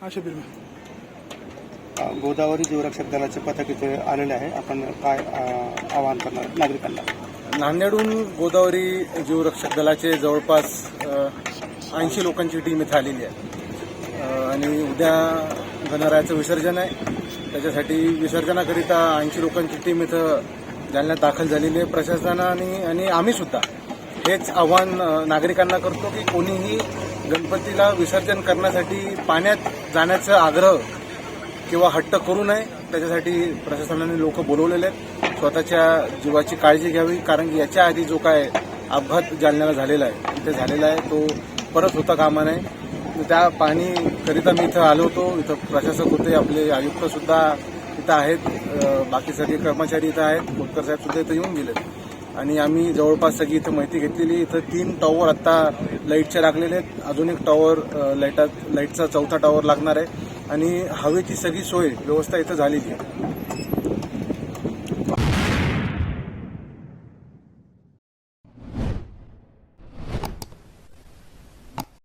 हा शबीर गोदावरी जीवरक्षक दलाचे पथक इथे आलेले आहे. आपण काय आवाहन करणार नागरिकांना? नांदेडहून गोदावरी जीवरक्षक दलाचे जवळपास ऐंशी लोकांची टीम इथं आलेली आहे. आणि उद्या गणरायाचं विसर्जन आहे. त्याच्यासाठी विसर्जनाकरिता ऐंशी लोकांची टीम इथं जालन्यात दाखल झालेली आहे. प्रशासनाने आणि आम्ही सुद्धा हेच आव्हान नागरिकांना करतो की कोणीही गणपतीला विसर्जन करण्यासाठी पाण्यात जाण्याचा आग्रह किंवा हट्ट करू नये त्याच्यासाठी प्रशासनाने लोक बोलवलेले आहेत. स्वतःच्या जीवाची काळजी घ्यावी कारण की याच्या आधी जो काय अपघात जालन्याला झालेला आहे तिथे झालेला आहे तो परत होता कामा नये. त्या पाणीकरिता मी इथं आलो होतो इथं प्रशासक होते आपले आयुक्त सुद्धा इथं आहेत बाकी सगळे कर्मचारी इथं आहेत खोतकर साहेब सुद्धा इथं येऊन गेलेत. आणि आम्ही जवळपास सगळी इथं माहिती घेतलेली. इथं तीन टॉवर आत्ता लाईटचे लागलेले आहेत. अजून एक टॉवर लाईटा लाईटचा चौथा टॉवर लागणार आहे. आणि हवेची सगळी सोय व्यवस्था इथं झालेली आहे.